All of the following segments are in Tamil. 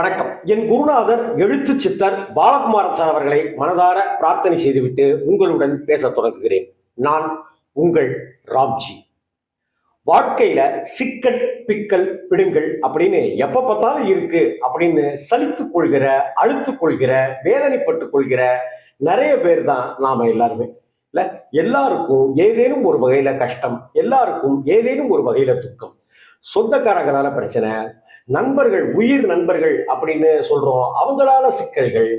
வணக்கம். என் குருநாதர் எழுத்து சித்தர் பாலகுமாரச்சார் அவர்களை மனதார பிரார்த்தனை செய்துவிட்டு உங்களுடன் பேசத் தொடங்குகிறேன். நான் உங்கள் ராம்ஜி. வாழ்க்கையில சிக்கல் பிக்கல் பிடுங்கள் அப்படின்னு எப்ப பார்த்தாலும் இருக்கு அப்படின்னு சலித்துக் கொள்கிற அழுத்துக் கொள்கிற வேதனைப்பட்டுக் கொள்கிற நிறைய பேர் தான் நாம எல்லாருமே. இல்ல எல்லாருக்கும் ஏதேனும் ஒரு வகையில கஷ்டம் எல்லாருக்கும் ஏதேனும் ஒரு வகையில துக்கம். சொந்தக்காரங்களால பிரச்சனை நண்பர்கள் உயிர் நண்பர்கள் அப்படின்னு சொல்றோம். அவங்களால சிக்கல்கள்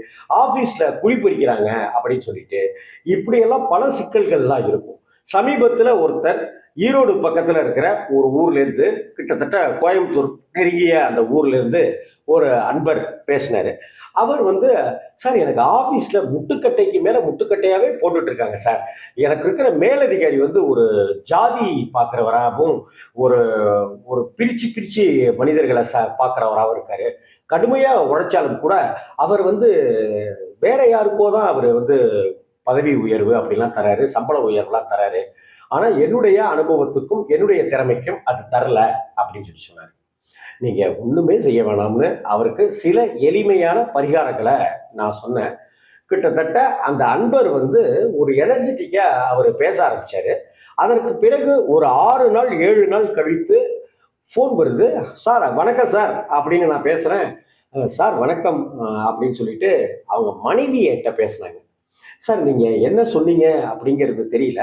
ஆபீஸ்ல குளிப்பறிக்கிறாங்க அப்படின்னு சொல்லிட்டு இப்படியெல்லாம் பல சிக்கல்கள்லாம் இருக்கும். சமீபத்துல ஒருத்தர் ஈரோடு பக்கத்துல இருக்கிற ஒரு ஊர்ல இருந்து கிட்டத்தட்ட கோயம்புத்தூர் நெருங்கிய அந்த ஊர்ல இருந்து ஒரு அன்பர் பேசினாரு. அவர் வந்து சார் எனக்கு ஆஃபீஸில் முட்டுக்கட்டைக்கு மேலே முட்டுக்கட்டையாகவே போட்டுட்டு இருக்காங்க சார். எனக்கு இருக்கிற மேலதிகாரி வந்து ஒரு ஜாதி பார்க்குறவராகவும் ஒரு ஒரு பிரித்து பிரித்து மனிதர்களை ச பார்க்குறவராகவும் இருக்காரு. கடுமையாக உழைச்சாலும் கூட அவர் வந்து வேற யாருக்கோ தான் அவர் வந்து பதவி உயர்வு அப்படிலாம் தராரு சம்பள உயர்வுலாம் தராரு. ஆனால் என்னுடைய அனுபவத்துக்கும் என்னுடைய திறமைக்கும் அது தரல அப்படின்னு சொல்லி சொன்னார். நீங்கள் ஒன்றுமே செய்ய வேணாம்னு அவருக்கு சில எளிமையான பரிகாரங்களை நான் சொன்னேன். கிட்டத்தட்ட அந்த அன்பர் வந்து ஒரு எனர்ஜெட்டிக்காக அவர் பேச ஆரம்பித்தார் அதற்கு பிறகு ஒரு ஆறு நாள் ஏழு நாள் கழித்து ஃபோன் வருது. சார் வணக்கம் சார் அப்படின்னு நான் பேசுகிறேன் சார் வணக்கம் அப்படின்னு சொல்லிட்டு அவங்க மனைவி என்கிட்ட பேசினாங்க. சார் நீங்கள் என்ன சொன்னீங்க? அப்படிங்கிறது தெரியல.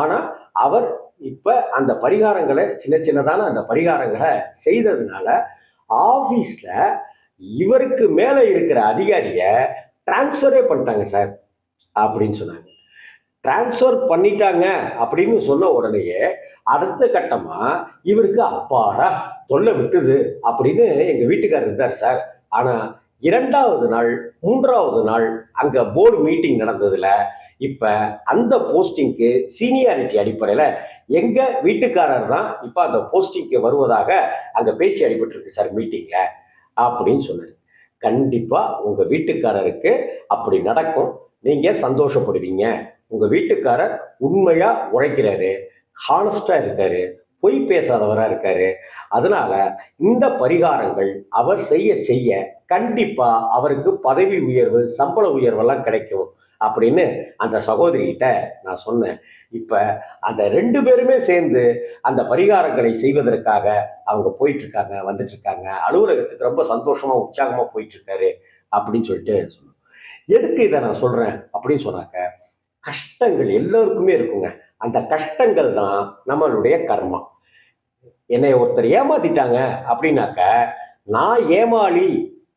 ஆனால் அவர் இப்போ அந்த பரிகாரங்களை சின்ன சின்னதான அந்த பரிகாரங்களை செய்ததுனால ஆஃபீஸில் இவருக்கு மேலே இருக்கிற அதிகாரியை டிரான்ஸ்ஃபரே பண்ணிட்டாங்க சார் அப்படின்னு சொன்னாங்க. டிரான்ஸ்ஃபர் பண்ணிட்டாங்க அப்படின்னு சொன்ன உடனேயே அடுத்த கட்டமாக இவருக்கு அப்பாடா தொல்லை விட்டுது அப்படின்னு எங்கள் வீட்டுக்காரர் இருந்தார் சார் ஆனால் இரண்டாவது நாள் மூன்றாவது நாள் அங்கே போர்டு மீட்டிங் நடந்ததில் இப்போ அந்த போஸ்டிங்க்கு சீனியாரிட்டி அடிப்படையில் எங்கள் வீட்டுக்காரர் தான் இப்போ அந்த போஸ்டிங்க்கு வருவதாக அங்கே பேச்சு அடிபட்டுருக்கு சார் மீட்டிங்கில் அப்படின்னு சொன்னாரு. கண்டிப்பாக உங்கள் வீட்டுக்காரருக்கு அப்படி நடக்கும். நீங்கள் சந்தோஷப்படுவீங்க. உங்கள் வீட்டுக்காரர் உண்மையாக உழைக்கிறாரு. ஹானஸ்டாக இருக்காரு. பொய் பேசாதவராக இருக்காரு. அதனால இந்த பரிகாரங்கள் அவர் செய்ய செய்ய கண்டிப்பா அவருக்கு பதவி உயர்வு சம்பள உயர்வெல்லாம் கிடைக்கும் அப்படின்னு அந்த சகோதரிகிட்ட நான் சொன்னேன். இப்போ அந்த ரெண்டு பேருமே சேர்ந்து அந்த பரிகாரங்களை செய்வதற்காக அவங்க போயிட்டுருக்காங்க வந்துட்டுருக்காங்க. அலுவலகத்துக்கு ரொம்ப சந்தோஷமாக உற்சாகமாக போயிட்டுருக்காரு அப்படின்னு சொல்லிட்டு சொன்னோம். எதுக்கு இதை நான் சொல்கிறேன் அப்படின்னு சொன்னாக்க கஷ்டங்கள் எல்லோருக்குமே இருக்குங்க. அந்த கஷ்டங்கள் தான் நம்மளுடைய கர்மம் என்னை ஒருத்தர் ஏமாத்திட்டாங்க அப்படின்னாக்க நான் ஏமாளி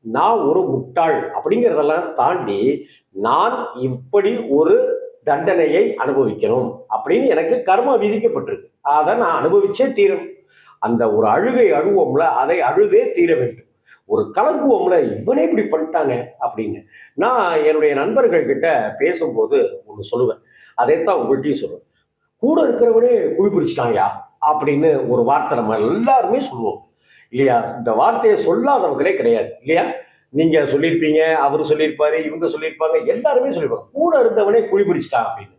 நான் ஒரு முட்டாள் அப்படிங்கிறதெல்லாம் தாண்டி நான் இப்படி ஒரு தண்டனையை அனுபவிக்கணும் அப்படின்னு எனக்கு கர்மம் விதிக்கப்பட்டிருக்கு. அதை நான் அனுபவிச்சே தீரணும். அந்த ஒரு அழுகை அழுவோம்ல அதை அழுதே தீர வேண்டும். ஒரு கலங்குவோம்ல இவனே இப்படி பண்ணிட்டாங்க அப்படின்னு நான் என்னுடைய நண்பர்கள் கிட்ட பேசும்போது ஒன்று சொல்லுவேன். அதைத்தான் உங்கள்கிட்டயும் சொல்லுவேன். கூட இருக்கிறவனே குழி பிடிச்சிட்டாயா அப்படின்னு ஒரு வார்த்தை நம்ம எல்லாருமே சொல்லுவோம். இல்லையா? இந்த வார்த்தையை சொல்லாதவங்களே கிடையாது. இல்லையா? நீங்க சொல்லியிருப்பீங்க அவர் சொல்லியிருப்பாரு இவங்க சொல்லியிருப்பாங்க எல்லாருமே சொல்லியிருப்பாங்க. கூட இருந்தவனே குழி பிடிச்சிட்டான் அப்படின்னு.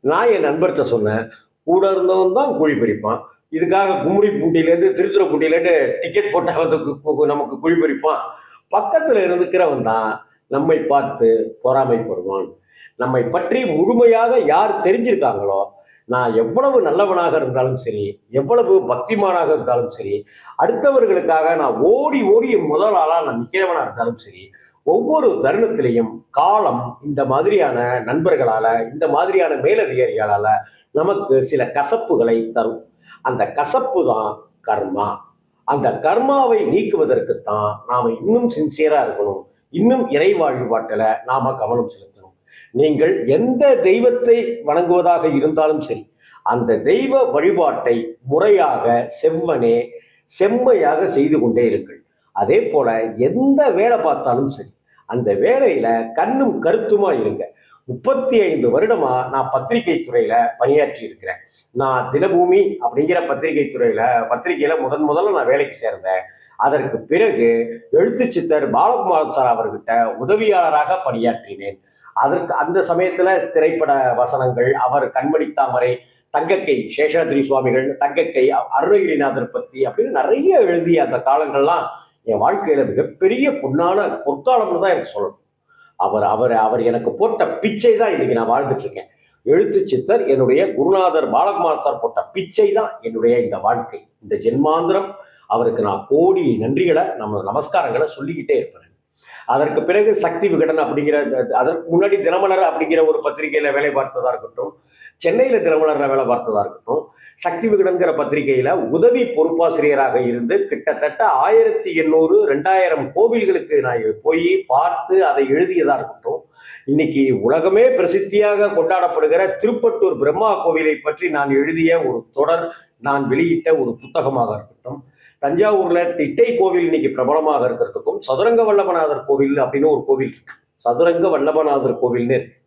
நான் என் நண்பர்கிட்ட சொன்னேன் கூட இருந்தவன் தான் குழி பிரிப்பான் இதுக்காக கும்முடி பூண்டியிலேருந்து திருச்சிரப்பூண்டியிலேருந்து டிக்கெட் போட்டால் வந்து நமக்கு குழி பறிப்பான் பக்கத்தில் இருக்கிறவன் தான் நம்மை பார்த்து பொறாமைப்படுவான். நம்மை பற்றி முழுமையாக யார் தெரிஞ்சிருக்காங்களோ நான் எவ்வளவு நல்லவனாக இருந்தாலும் சரி எவ்வளவு பக்திமானாக இருந்தாலும் சரி அடுத்தவர்களுக்காக நான் ஓடி ஓடி முதலாளாக முதல் நான் நிற்கிறவனாக இருந்தாலும் சரி ஒவ்வொரு தருணத்திலையும் காலம் இந்த மாதிரியான நண்பர்களால இந்த மாதிரியான மேலதிகாரிகளால நமக்கு சில கசப்புகளை தரும். அந்த கசப்பு தான் கர்மா. அந்த கர்மாவை நீக்குவதற்குத்தான் நாம் இன்னும் சின்சியரா இருக்கணும். இன்னும் இறை வழிபாட்டுல நாம கவனம் செலுத்தணும். நீங்கள் எந்த தெய்வத்தை வணங்குவதாக இருந்தாலும் சரி அந்த தெய்வ வழிபாட்டை முறையாக செவ்வனே செம்மையாக செய்து கொண்டே இருங்கள். அதே போல எந்த வேலை பார்த்தாலும் சரி அந்த வேலையில கண்ணும் கருத்துமா இருங்க. முப்பத்தி ஐந்து வருடமா நான் பத்திரிகை துறையில பணியாற்றி இருக்கிறேன் நான் தினபூமி அப்படிங்கிற பத்திரிகை துறையில பத்திரிகையில முதன் முதல்ல நான் வேலைக்கு சேர்ந்தேன். அதற்கு பிறகு எழுத்து சித்தர் பாலகுமார் சார் அவர்கிட்ட உதவியாளராக பணியாற்றினேன். அதற்கு அந்த சமயத்துல திரைப்பட வசனங்கள் அவர் கண்மணி தாமரை தங்கக்கை சேஷாத்ரி சுவாமிகள் தங்கக்கை அருணகிரிநாதர் பத்தி அப்படின்னு நிறைய எழுதிய அந்த காலங்கள்லாம் என் வாழ்க்கையில மிகப்பெரிய பொன்னான பொற்காலம்னு தான் எனக்கு சொல்லணும். அவர் அவர் அவர் எனக்கு போட்ட பிச்சை தான் இன்னைக்கு நான் வாழ்ந்துட்டு இருக்கேன் எழுத்து சித்தர் என்னுடைய குருநாதர் பாலகுமார் சார் போட்ட பிச்சை தான் என்னுடைய இந்த வாழ்க்கை. இந்த ஜென்மாந்திரம் அவருக்கு நான் கோடி நன்றிகளை நம்ம நமஸ்காரங்களை சொல்லிக்கிட்டே இருப்பேன். அதற்கு பிறகு சக்தி விகடன் அப்படிங்கிற அதற்கு முன்னாடி தினமலர் அப்படிங்கிற ஒரு பத்திரிகையில வேலை பார்த்ததா இருக்கட்டும் சென்னையில தினமலர்ல வேலை பார்த்ததா இருக்கட்டும் சக்தி விகடன்கிற பத்திரிகையில உதவி பொறுப்பாசிரியராக இருந்து கிட்டத்தட்ட ஆயிரத்தி எண்ணூறு ரெண்டாயிரம் கோவில்களுக்கு நான் போய் பார்த்து அதை எழுதியதா இருக்கட்டும் இன்னைக்கு உலகமே பிரசித்தியாக கொண்டாடப்படுகிற திருப்பட்டூர் பிரம்மா கோவிலை பற்றி நான் எழுதிய ஒரு தொடர் நான் வெளியிட்ட ஒரு புத்தகமாக இருக்கட்டும் தஞ்சாவூர்ல திட்டை கோவில் இன்னைக்கு பிரபலமாக இருக்கிறதுக்கும் சதுரங்க வல்லபநாதர் கோவில் அப்படின்னு ஒரு கோவில் இருக்கு. சதுரங்க வல்லபநாதர் கோவில்னு இருக்கு.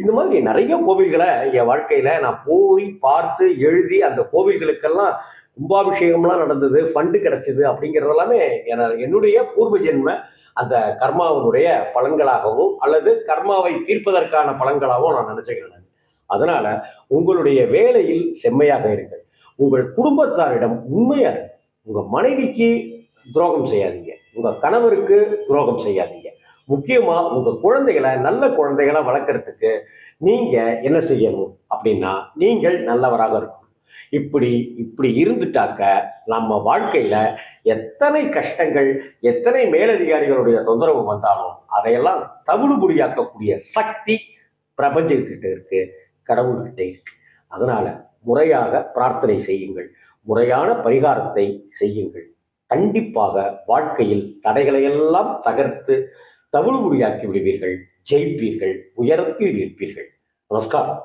இந்த மாதிரி நிறைய கோவில்களை என் வாழ்க்கையில நான் போய் பார்த்து எழுதி அந்த கோவில்களுக்கெல்லாம் கும்பாபிஷேகம்லாம் நடந்தது ஃபண்டு கிடைச்சது அப்படிங்கிறது எல்லாமே என்னுடைய பூர்வ ஜென்ம அந்த கர்மாவினுடைய பலன்களாகவும் அல்லது கர்மாவை தீர்ப்பதற்கான பலன்களாகவும் நான் நினைச்சுக்கிறேன். அதனால உங்களுடைய வேலையில் செம்மையாக இருங்கள். உங்கள் குடும்பத்தாரிடம் உண்மையா உங்க மனைவிக்கு துரோகம் செய்யாதீங்க. உங்க கணவருக்கு துரோகம் செய்யாதீங்க. முக்கியமா உங்க குழந்தைகளை நல்ல குழந்தைகளை வளர்க்கறதுக்கு நீங்க என்ன செய்யணும் அப்படின்னா நீங்கள் நல்லவராக இருக்கணும். இப்படி இப்படி இருந்துட்டாக்க நம்ம வாழ்க்கையில எத்தனை கஷ்டங்கள் எத்தனை மேலதிகாரிகளுடைய தொந்தரவு வந்தாலும் அதையெல்லாம் தவிடுபடியாக்கக்கூடிய சக்தி பிரபஞ்சத்திட்ட இருக்கு கடவுள்கிட்ட இருக்கு. அதனால முறையாக பிரார்த்தனை செய்யுங்கள். முறையான பரிகாரத்தை செய்யுங்கள். கண்டிப்பாக வாழ்க்கையில் தடைகளை எல்லாம் தகர்த்து தவிழ்முடியாக்கி விடுவீர்கள். ஜெயிப்பீர்கள். உயரத்தில் இருப்பீர்கள் நமஸ்காரம்.